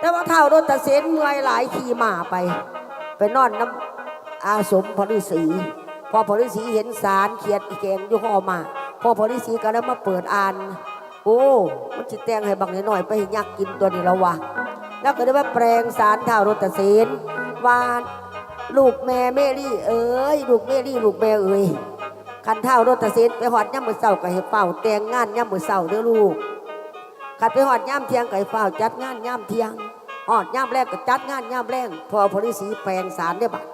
แต่ว่าเท่ารถตะเสนเมื่อยหลายขี่มาไป ไปนอนน้ำอาสมพระฤาษีพอพระฤาษีเห็นสารเขียดอีแกงอยู่ห้อมาพอพระฤาษีก็เลยมาเปิดอ่านโอ้มันจิตแตงให้บักน้อยไปให้ยักกินตัวนี้แล้ววะแล้วก็ได้ว่าแปลงสารเท่ารถตะเสนว่าลูกแม่เมรี่ เอ้ยลูกเมรี่ลูกแม่เอ้ยคันเท่ารถตะเสนไปหอดย่ำมือเศร้าก็ให้เฝ้าแต่งงานย่ำมือเศร้าเด้อลูกขัดไปหอดย่ำเทียงไก่ฝ้าจัดงานย่ำเทียง หอดย่ำแรกก็จัดงานย่ำแรงพอพอดีสีแปลงสารได้บัด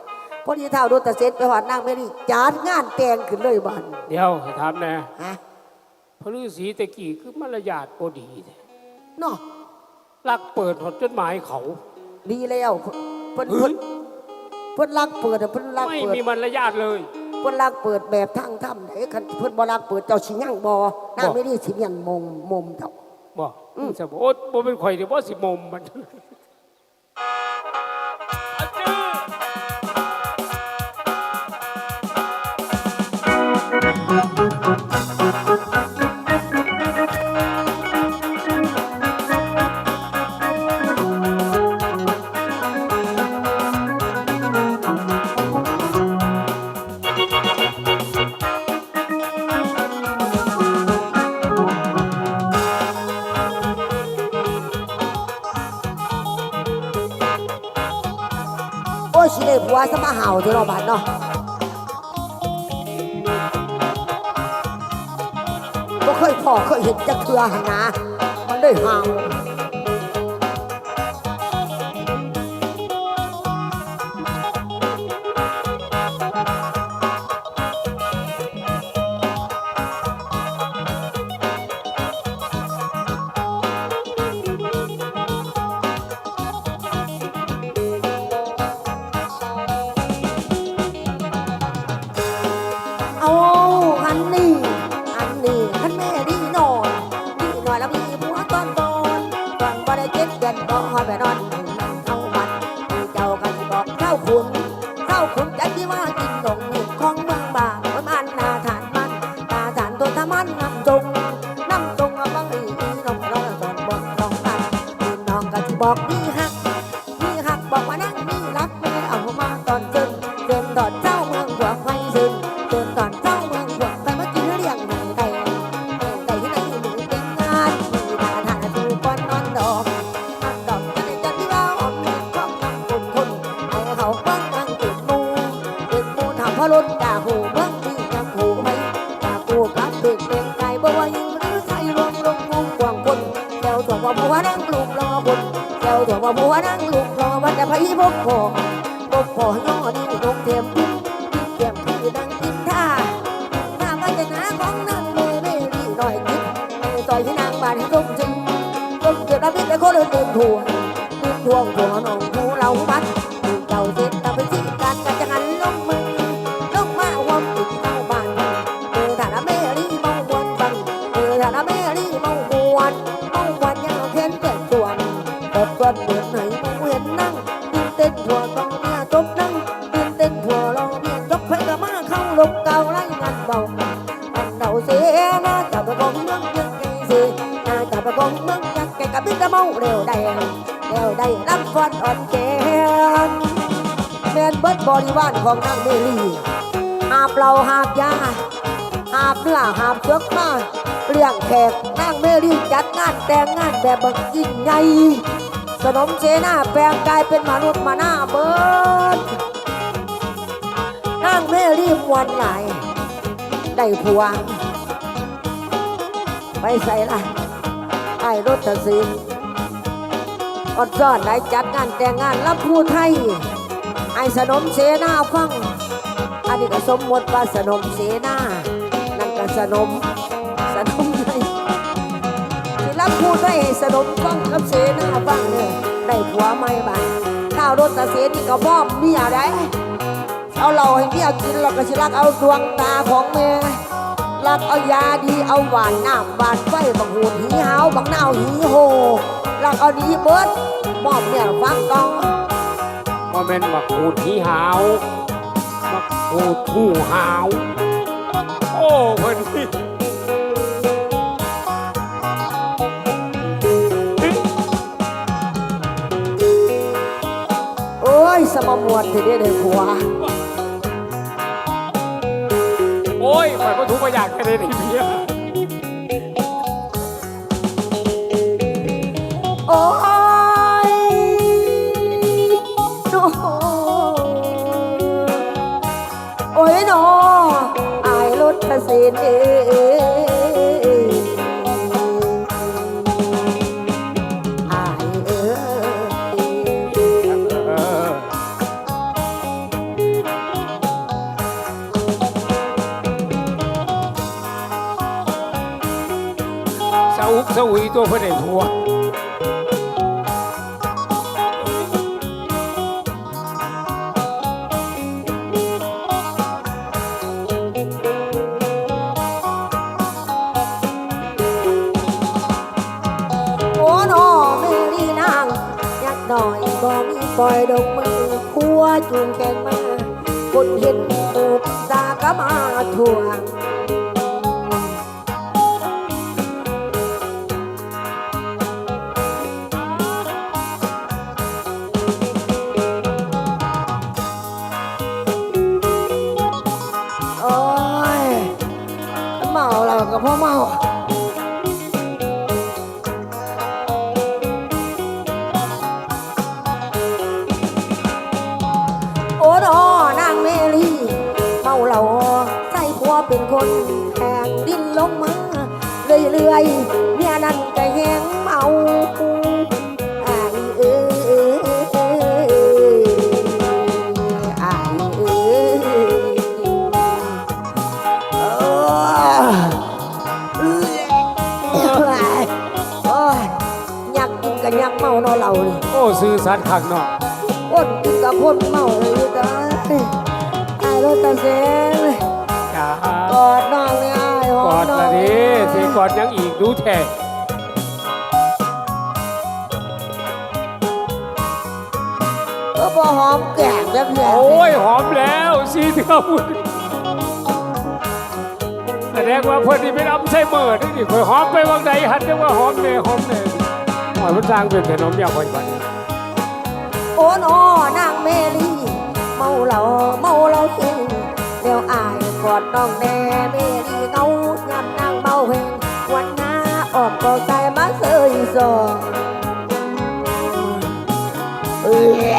พอดีเท่าดูตะเซ็ตไปหอดนางไม่รีจัดงานแต่งขึ้นเลยบัดเดี๋ยวให้ถามแน่ฮะพระฤาษีตะกี้คือมารยาทบ่ดีแท้เนาะลักเปิดหดจดหมายเขา ดีแล้วเพิ่นเพิ่นเพิ่นรักเปิดอะเพิ่นรักไม่เปิดมีมารยาทเลยเพิ่นรักเปิดแบบทั้งถ้ำไหนคันเพิ่นบ่รักเปิดเจ้าชิยังบ่นางไม่รีสิยังมงมมเจ้าบ่อืมจะบอกโอ๊ยบ่เป็นข่อยเดี๋ยวบ่สิมมมัน โอ้ยสิได้ผัวสมาเห่าเท่าเราบัดเนาะ ยเห็นจักเทือหนนะมันได้ห่าง ดมูทำพะลุนด่าหูเบิ้งดียังหูไหมด่ากูกลับติดเป็นไก่บ่ว่ายิงหรือใส่รวมลงมุงกวางคนแถวถั่วว่บัวนั่งปลูกรอคนเจ้าถั่วว่บัวนั่งลูกรอวันแต่พี่บกพอบกพอย่อนี่ลงเทียมพิมเทียมพี่ดังกินท่าถ้ามันจะหนาของนั่นเลยไม่รีหน่อยคิดต่อยที่นางบานให้ต้มจึงต้มเกิดแล้วพี่แต่คนเตื่นถั่วตื่นทวงถั่ว เมาเร็วได้วได้รับฟอนอ่อนแกนแมนเบิดบริวารของนางเมลี่หาบเราหาบยาหาบเนื้อหาบเชือกมาเลี้ยงแขกนางเมลี่จัดงานแต่งงานแบบบักยิ่งใหญ่สนมเจน้าแปลงกายเป็นมนุษย์มาหน้าเบิดนั่งเมรีมวันไหลได้ผัวไปใส่ละไอ้รถตะซีน อดซ่อนได้จัดงานแต่งงานรับผู้ไทย ไอ้สนมเสนาฟัง อันนี้ก็สมมติว่าสนมเสนานั่นก็สนมสนมไทยสิรับพูดให้สนมฟังกับเสนาฟังเนี่ยได้ผัวไม่บ้านข้าวรถตะเสนี่ก็บ้อมเมียได้เอาเหล้าให้เมียกินแล้วก็สิรักเอาดวงตาของแม่ รักเอายาดีเอาหวานน้ำหวานไฟบักหูหีหาวบักนาวหีโหรักเอาดีเบิดมอบเนี่ยฟังกองว่าแม่นมักหูหีหาวมักหูดหูหาว โอ้เพิ่นนี่สมมวนทีเดียวเลยผัว โอ้ยข่อยก็ทุกข์มาอยากแค่ได้เพียโอ้าอุกสาอุยตัวเพื่อนไอ้ผัวโอ้โนเมรีนางยักหน่อยบ่มีปล่อยดอกมือพัวจูงแกงมาคนเห็นตูดตาก็มาทวง ดอนางเมลีเมาเหล่าใส่ผัวเป็นคนแหงดินลงมาเรื่อยๆเมียนั่นก็แหงเมาอายเอ้ยอายเอ้ยอ้ยโอ้ยยากกินกันยากเมาเนอเราเลยโอ้ซื้อสัตว์ขักเนาะ คนกินกับคนเมาเลยจ้าไอ้รถตาเซงจ้ากอดน้องเลยไอ้หกออมดน้องละดิสิกอดยังอีกดูแท้ก็พอหอมแก้มแล้วเพื่อนโอ้ยหอมแล้วสีเท่าบุญแสดงว่าเพื่อนนี่เป็นอัมไซเมอร์นี่นี่ข่อยหอมไปวางใดหันจังว่าหอมเลยหอมเลยหอยมันสร้างเป็นขนมยาข่อยบัดนี้ โอ้นอนางเมลีเมาเหล้าเมาเหล้าเฮงเดี๋ยวอายกอดน้องแน่เมลีเงายันนางเมาเฮงวันหน้าออกก็ใจมาเสยสองเอ้ย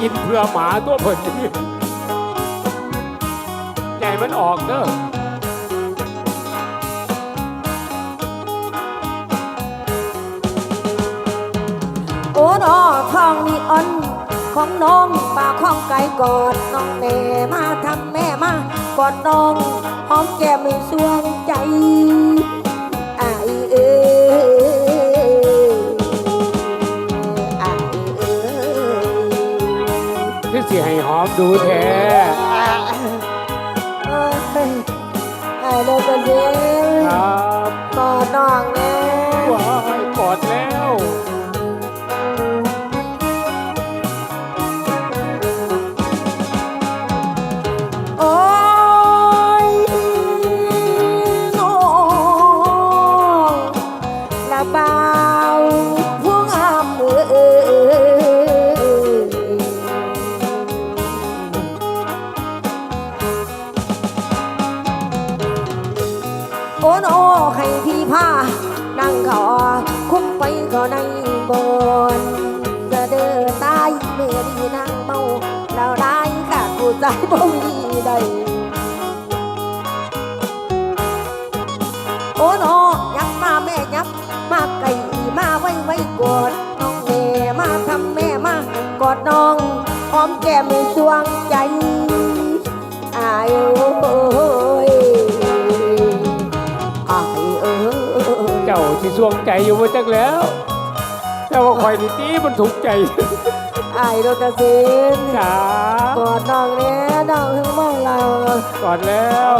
กินเพื่อหมาตัวเพิ่นนี่ใหญ่มันออกเด้อโนอทองนีออน ของน้องปากของไก่กอดน้องแม่มาทำแม่มากอดน้องหอมแก้มไม่สวงใจอายเอ้ยอายเอ้ยคือสิให้หอมดูแท้ เอ้ยอายเลยก็เสี ใจอายโอ้ยอายเอ้ยเจ้าที่สวงใจอยู่มาจักแล้ว แต่ว่าข่อยนี่ตีมันถูกใจอายโดนตะสินจ๋ากอดน้องเนี้ยน้องถึงมองเรากอดแล้ว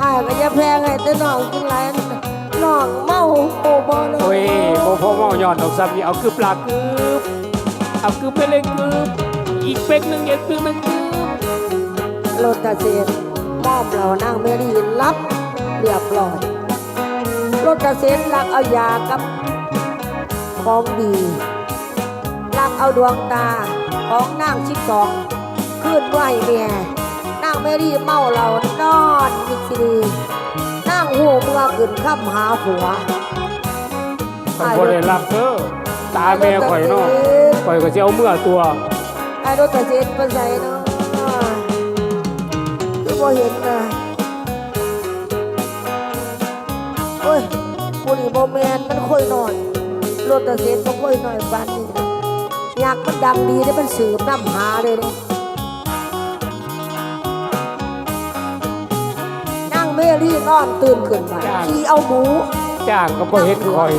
อายก็จะแพงให้แต่น้องกินไรน้องเมาโอ้บ่น้องโอ้ยโมพ่อเมายอดดอกซ้ำนี่เอาคืบปลากคืบเอาคืบไปเลยคืบ อีกเป็กหนึ่งอีกเป็กหนึ่งคืบโดนตะสินมอบเรานางเมรีรับเรียบร้อยโดนตะสินรักเอายากับของดีลักเอาดวงตาของนางชิบสองขึ้นไหวเมียนางเมรี่เมาเหล่านอนมิสิดีนางหูเมื่อขึ้นข้ามหาผัวข่อยบ่ได้รับเด้อตาแม่ข่อยเนาะข่อยก็สิเอาเมื่อตัวไอ้ รถตะเซ็นไปใส่เนาะคือบ่เห็นนะโอ้ยผู้นี่บ่แมนมันค่อยนอนรถตะเซ็นบ่ค่อยน้อยปานนี้นะอยากมันดังดีได้มันสืบน้ำหาเลยเนี่ยนั่งเมรี่นอนตื่นขึ้นมาจ้าขี่เอาหมูจ้างก็บ่เห็นข่อย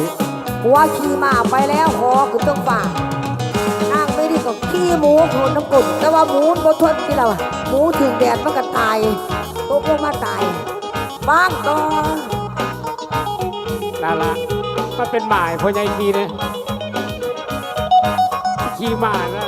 หัวขี่มาไปแล้วหอขึ้นต้องฝ่า ขี้หมูคนน้ำกลุ่มแต่ว่าหมูมันบ่ทนที่เราหมูถึงแดดมันก็ตายตกลงมาตายบ้างก็นั่นละมันเป็นหมายพอใหญ่ทีเนี่ยขี่มานะ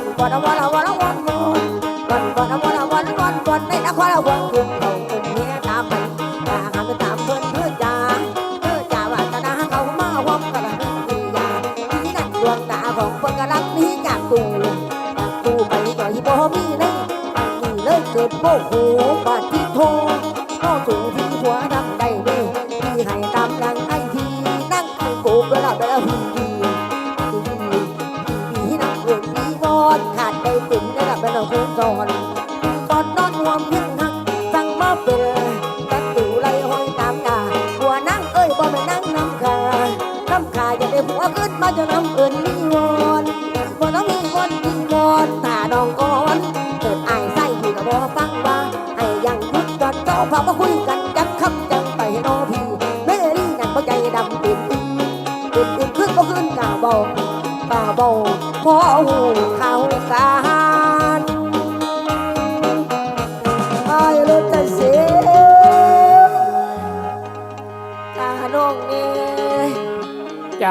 วันก่อนวันละวันละวันวันวันก่อนวันละวันวันวันในนครละวัน มาจะน้ำเอิญมีวอนบ่ต้องมีวอนมีวอนตาดองก่อนเกิดอายไส้พี่ก็บอกฟังว่าไอ้ยังคุดจอดเจ้าพามาคุยกันจักคำจังไปให้นอพี่เมรี่นั่นบ่ใจดำปินอื่นเป็นอื่นขึ้นก็ขึ้นกาบ่กาบ่พอหูเขากา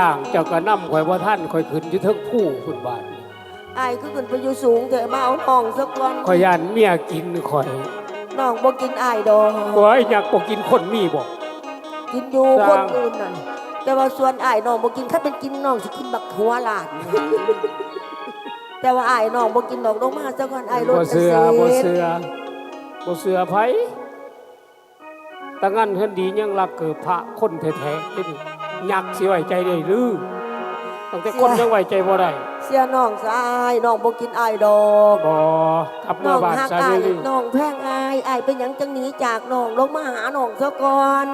างเจ้าก็นำข่อยว่าท่านข่อยขึ้นอยู่เทิงผู้คุณบาทไอ้คือขึ้นไปอยู่สูงแต่มาเอาน้องสักวันข่อยยานเมียกินข่อยน้องบ่กินไอ้ายดอกข่อยอยากบ่กินคนมีบ่กินอยู่สคร้างนอื่นนั่นแต่ว่าส่วนอ้ายน้องบ่กินถ้าเป็นกินน้องสิกินบักหัวหลานแต่ว่าอ้ายน้องบ่กินดอกลงมาซะก่อนอ้ายรถบ่เสือเกษตรบ่เสือบ่เสือไผตั้งงั้นเฮือนดียังรักเกิดพระคนแท้ๆนี่ ยักษ์สิไว้ใจได้หรือตั้งแต่คนยังไว้ใจบ่ได้เสียน้องซะอ้ายน้องบ่กินอ้ายดอกบ่กลับน้มาองบ้านฮักซะอ้ายเลยน้องแพงอ้ายอ้ายเป็นหยังจังหนีจากน้องลงมาหาน้องซะก่อน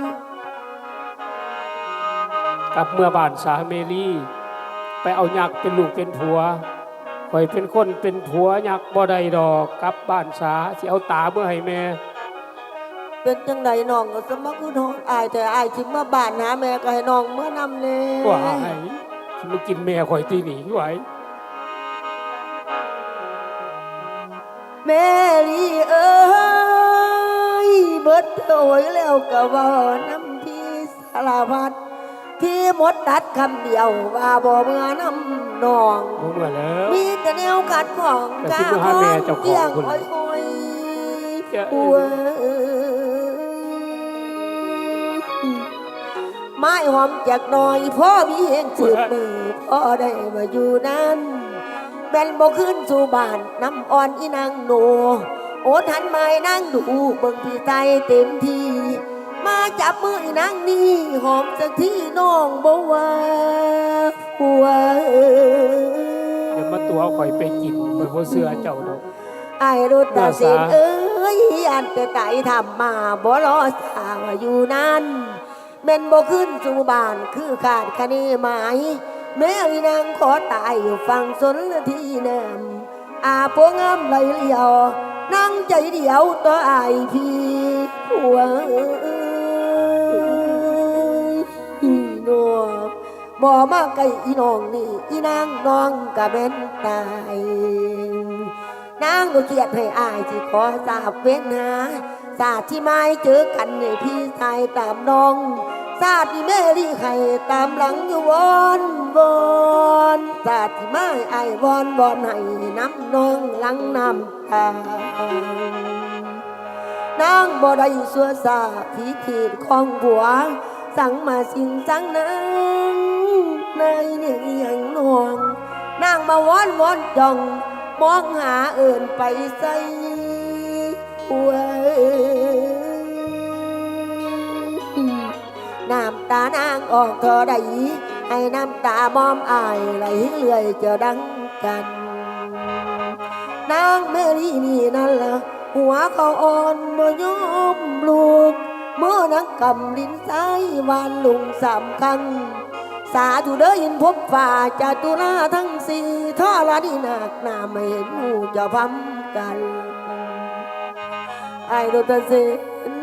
กลับเมื่อบ้านสาเมรีไปเอายักษ์เป็นลูกเป็นผัวข่อยเป็นคนเป็นผัวยักษ์บ่ได้ดอกกลับบ้านสาสิเอาตาเมื่อให้แม่ เป็นจังไดน้องก็สมัครคือน้องอ้ายแต่อ้ายสิมาบ้านหาแม่ก็ให้น้องเมื่อนำแน่ว่าให้สิมากินแม่ข่อยตีหนีไหวแม่ลีเอ้ยเบิดโอยแล้วก็เว่าน้ำพี่สารพัดพี่หมดดัดคำเดียวว่าบ่เมื่อน้ำนองบ่เมื่อแล้วมีแต่แนวกัดของแต่สิมาหาแม่เจ้าของเกี่ยงคุณอ้อยอ้อย ไม้หอมจากหน่อยพ่อมีเห็นสืบมือพ่อได้มาอยู่นั้นแบนบ่ขึ้นสู่บ้านน้ำอ่อนอีนางโนโอดหันไม้นั่งดูเบิ่งพี่ใจเต็มที่มาจับมืออีนางนี่หอมสักที่น้องบ่ว่าหัวเดี๋ยวมาตัวข่อยไปกินข่อยบ่เสื้อเจ้าดอกไอ้รุตตาเสินน่าสาเอ้ยอันแต่ไก่ทำมาบ่รอสาวอยู่นั่น เม่นบ่ขึ้นสู่บ้านคือขาดคะเนหมาย แม่อีนางขอตายอยู่ฟังสนที่แนมอาพวงามไหลเลียว นั่งใจเดียวต่อไอายพี่หัวอีน้องบ่มาใกล้อีน้องนี่ อีนางน้องกะเป็นตาย นางก็เกียดให้อายที่ขอสาบเว้นหา ศาสตร์ที่ไม่เจอกันในพี่ชายตามน้องศาสตร์ที่แม่รีไข่ตามหลังอยู่วอนวอนศาสตร์ที่ไม่ไอวอนวอนให้น้ำน้องหลังน้ำตานางบ่ได้สัวสาผีขีดของบัว สั่งมาสิ่งสั่งนางในเนี่ยอย่างนวงนางมาวอนวอนจองมองหาเอิ่นไปใส่ วน้ำตานางออกเธอได้ให้น้ำตามอมอายไหลเลื่อยจะดังกัน นางเมรีนี่นั่นละหัวเขาอ่อนบ่ยอมลูกเมื่อนังกำลิ้นซ้ายวานลุงสามครั้งสาธุเด้อยินพบฝ่าจาตุราทั้งสี่ท่อละนี่นักหนาไม่เห็นหูจะพัมกัน ไอ้โดตะเซน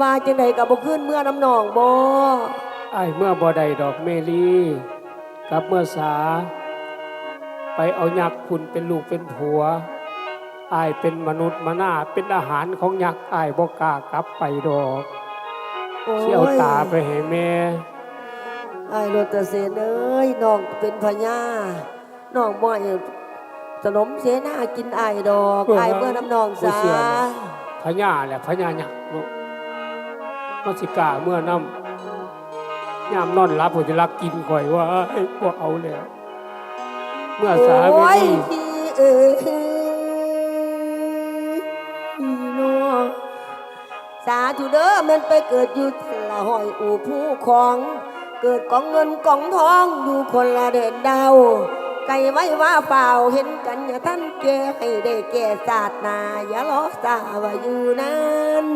ว่าจังใดกับบ่ขึ้นเมื่อน้ำหนองบ่อ้ายเมื่อบ่ได้ดอกเมลีกับเมื่อสา ไปเอายักษ์คุณเป็นลูกเป็นผัวอ้ายเป็นมนุษย์มาหน้าเป็นอาหารของยักษ์อ้ายบ่กล้ากลับไปดอกโอ้ยเที่ยวตาไปให้แม่ไอ้โดตะเซนเอ้ยน้องเป็นพญาน้องบ่อย สนมเสนากินไอ้ดอกไอ้เมื่อน้ำหนองสาพญาแหละพญายักษ์เนาะมันสิกล้าเมื่อน้ำยามนอนรับผมจะรักกินข่อยว่าไอ้พวกเอาแล้วเมื่อสาโอ้ไม่ยมีพี่เอ้ยพี่น้องสาธุเด้อแมันไปเกิดอยู่ที่ละหอยอู่ผู้ของ เกิดกองเงินกองทองอยู่คนละเด่นดาวไก่ไว้ว่าเปล่าเห็นกัน อย่าท่านแก่ให้ได้แก่ศาสตร์นาอย่าล้อสาว่าอยู่นั้น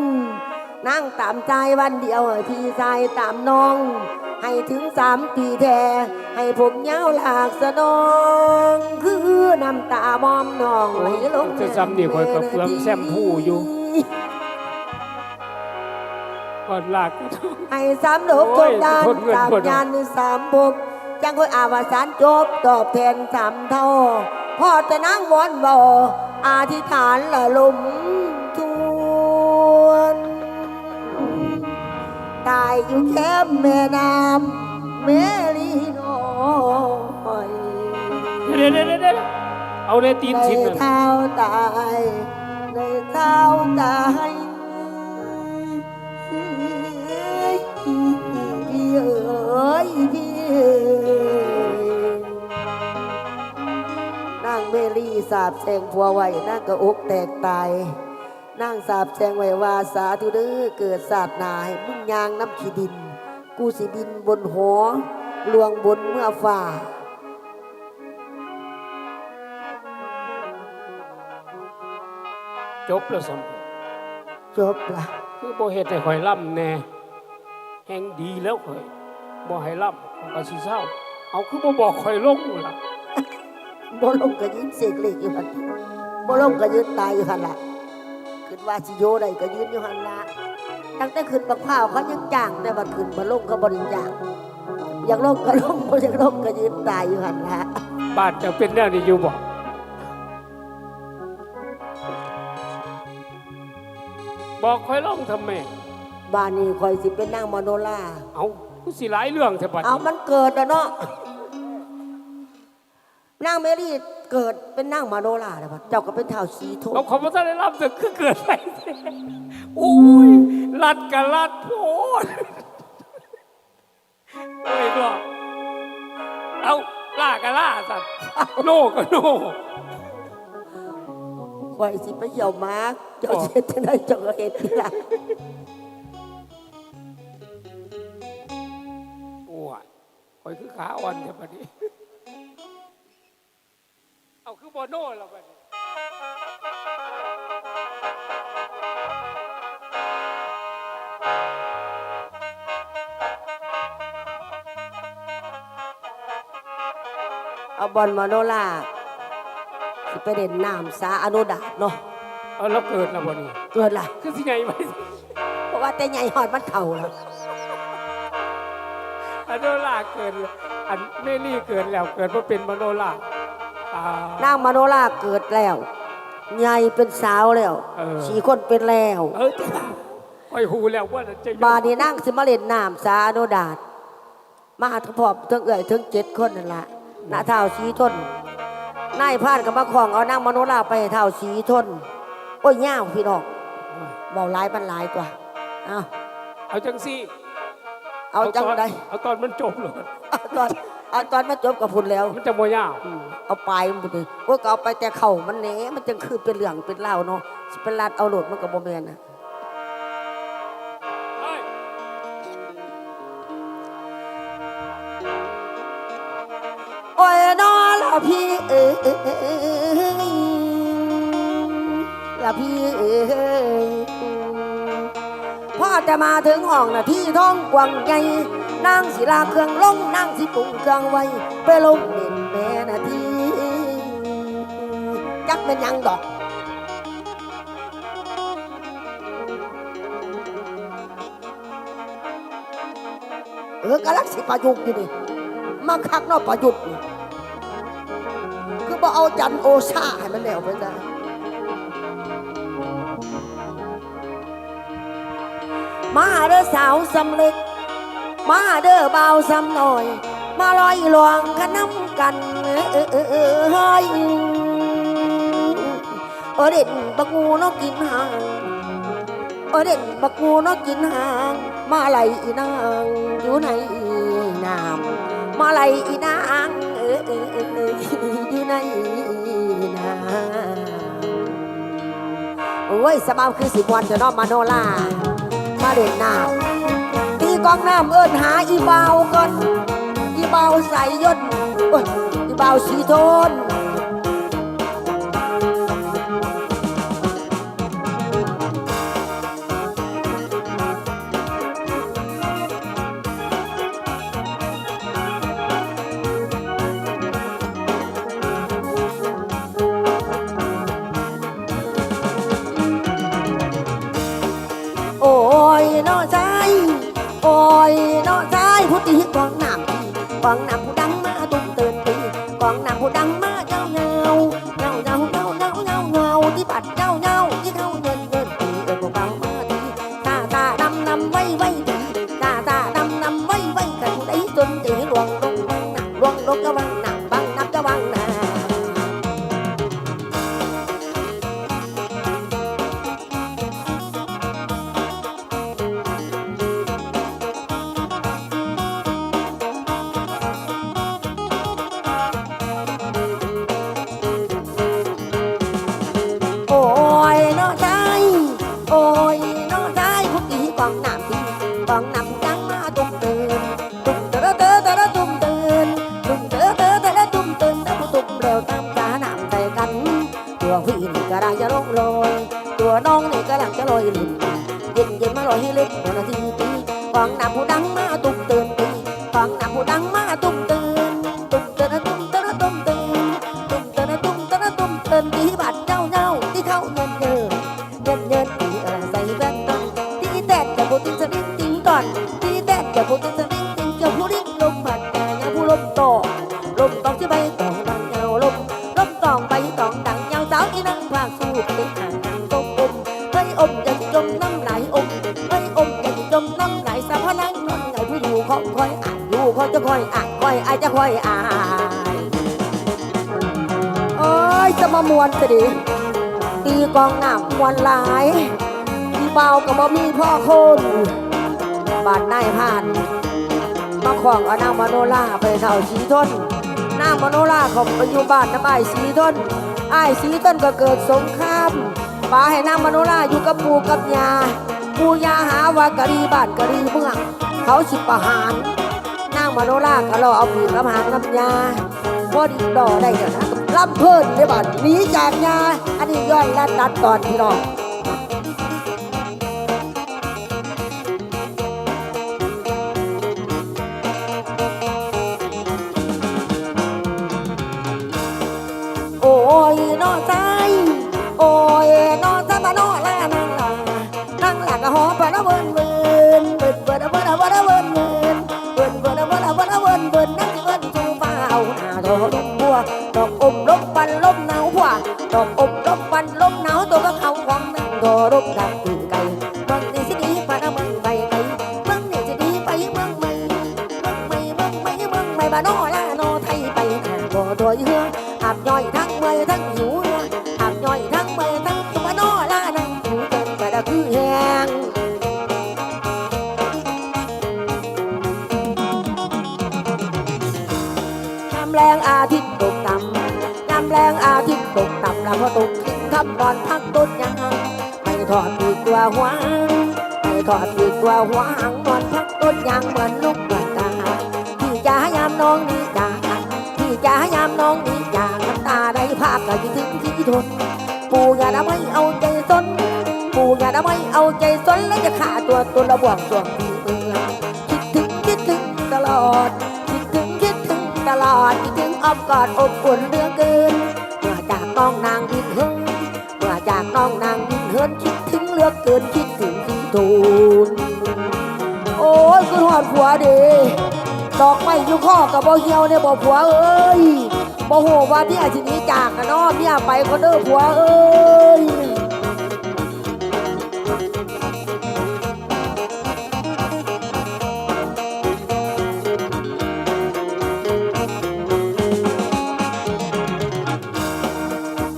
นั่งตามใจวันเดียวให้พี่ชายตามน้อง ให้ถึงสามปีแท้ให้ผมยาวหลากสะนอง คือน้ำตามอมน้องไหลลงจะจำนี่ข่อยกับเฟืองแซมผู้อยู่ก่อนลากก็ต้องให้สามโลกโอ้ทุยกด้านทนเงินสามทนยานสามภพจังค่อยอาวสานจบตอบแทนสามเท่า พ่อจะนั่งวอนบ่อธิษฐานละลมทวนตายอยู่แคมป์แม่น้ำเมลีน้อยเดี๋ยวเดี๋ยวเดี๋ยวเดี๋ยวเอาในตีนในชิ้นนั่นเท้าตายในเท้าตายพี่เอ๋ย สาบแสงผัวไว้นางก็อกแตกตายนางสาบแสงไว้ว่าสาธุเด้อเกิดศาสตร์นาให้มึงยางน้ำขี้ดิน กูสิบินบนหอลวงบนเมื่อฝ่าจบแล้วสมจบละคือบ่เฮ็ดให้ข่อยล่ำแน่แห่งดีแล้วข่อยบ่ให้ล่ำข่อยก็สิเศร้า เอาคือบ่บอกข่อยลงล่ะ บ่ลงก็ยืนเสกเหล็กอยู่หันบ่ลงก็ยืนตายอยู่หันละขึ้นว่าสิโยได้ก็ยืนอยู่หันละตั้งแต่ขึ้นบักพร้าวเขายังจ้างแต่บัดขึ้นบ่ลงเขาบ่ได้จ้างอยากลงก็ลงบ่อยากลงก็ยืนตายอยู่หันละบ้านจะเป็นแนวนี้อยู่บ่บอกข่อยลงทำไมบ้านนี้คอยสิเป็นนางมโนราเอาคือสิหลายเรื่องแท้บัดเอานี้มันเกิดอะเนาะ นางเมรี่เกิดเป็นนางมาโนราเล้วบัเจ้าก็เป็นเท้าสีทุกเราขอบพระเจ้าได้รับแต่คือเกิดอะไรอุ้ยลัดกับรัดโพดเอ้ยก็เอาล่ากับล่าสัตว์โน่กับโน่ไหวสิไปเหี่ยวมากเจ้าเช็ดที่ไหนเจ้าเห็นที่ละนปวดคอยคือขาอ่อนจะปะนี้ เอาคือโบโน่แล้วบัดนี้เอาบอลมาโนล่าสิไปเด่นน้ำสาอนุดาตเนาะเอาแล้วเกิดแล้วบัดนี้เกิดล่ะ คือสิไงไหมเพราะว่าแต่ใหญ่หอดมันเข่าแล้วอันโนล่าเกิดแล้วอันเมลี่เกิดแล้วเกิดมาเป็นมโนล่าตา นางมาโนล่าเกิดแล้วใหญ่เป็นสาวแล้วเออ สี่คนเป็นแล้วเออคอยหูแล้วว่าจะอยู่บาดนี้นั่งสิมาเล่นน้ำสาอนุดาตมาทั้งพร้อมทั้งเอื่อยทั้งเจ็ดคนนั่นละหน้าเท้าสีทนนายพรานกับมาของเอานางมโนราไปให้เท้าสีทนโอ้ยย่าวพี่น้องเบาหลายบันหลายกว่าเอาเอาจังสิเอาจังตนใดเอาตอนมันจบเลย เอาตอน เอาตอนมาจบกับพุ่นแล้ว มันจะโมยาวอืมเอาไปมันไปเลยโอ้ยก็เอาไปแต่เข่ามันเนะมันจังคือเป็นเหลืองเป็นเหล้าเนาะสิเป็นลาดเอาโหลดมันกับโบแมนนะเฮ้ยโอ้ยนอละพี่เอ้ยละพี่เอ้ยพ่ อจะมาถึงห้องนะที่ท้องกวางใหญ่นางศิลาเครื่องลงนางสิปรุงเครื่องไว้ ไปลงเด่นแม่นาทีจักเป็นยังดอกเออกำลังสิประยุกต์อยู่นี่มาคักนอกประยุกต์คือบ่เอาจันโอชาให้มันแล้วไปได้ มาเด้อสาวสำเล็กมาเด้อเบาสำหน่อย มาลอยหลวงกันน้ำกันเออเออเออเฮ้ยเออเด่นบักงูนกกินหางเออเด่นบักงูนกกินหาง มาไหลอีนางอยู่ในน้ำมาไหลอีนางเออเออเอออยู่ในน้ำโอ้ยสบายคือสิบวันจะนอนมาโนลามา เด่นน้าตีกองน้ำเอิ้นหาอีเบาก่อน อีเบาใส่ยศอีเบาสีโทน 南普。 คอยอ่านเอ้ยจะมามวนสิดิตีกองหนามมวนหลายตีเบากับบ่มีพ่อคนบาดนายผ่าน มาของเอานางมโนราไปเท่าสีทนนางมโนราเขาไปอยู่บ้านน้ำอ้สีทนไอ้สีทนก็เกิดสงครามปาให้นางมโนราอยู่กับปู่กับยาปู่ยาหาว่ากะรีบ้านกะรีเมืองเขาสิประหาร มาโนราก็รอเอาปีกกระหางน้ำยาพอดีดอได้เดี๋ยวนะลำเพิ่นได้บัดหนีจากยาอันนี้ย่อยและตัดตอนพี่น้อง ไม่ถอดปีกตัวหัวหางไม่ถอดปีกตัวหัวหางนอนพักต้นยางเหมือนลูกเหมือนตาที่จะยามน้องนี้จากที่จะยามน้องนี้จากน้ำตาได้ภาพก็คิดถึงที่ทนปู่อย่าทำให้เอาใจสนปู่อย่าทำให้เอาใจสนแล้วจะขาตัวตัวระบวงช่วงที่เมืองคิดถึงคิดถึงตลอด คิดถึงคิดถึงตลอดคิดถึงอ้อมกอดอบอุ่นเหลือเกินเมื่อจากน้องนางดินเฮง จากน้องนางดินเฮินคิดถึงเลือกเกินคิดถึงที่ทูนโอ้ยคือหอดผัวเดีดอกไม้อยู่ข้อกับบ่เหี่ยวเนี่ยบ่ผัวเอ้ยบ่โหว่าเมียสินี้จากกันเนาะเมียไปก็เด้อผัวเอ้ย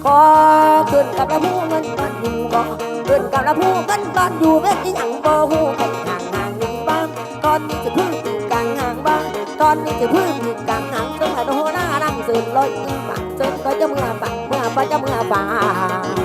ขอ ขึ้นกับละหูเงินก่อนอยู่บ่ขึ้นกับละหูเงินก่อนอยู่เว้นที่หยังบ่ฮู้กันห่างห่างหนึ่งบ้างตอนนี้จะพึ่งตีกลางห่างบ้างตอนนี้จะพึ่งตีกลางห่างจนมาโดนหน้านั่งเสินลอยอีกฝั่งเสินก็จะเมื่อปากเมื่อปากจะเมื่อปาก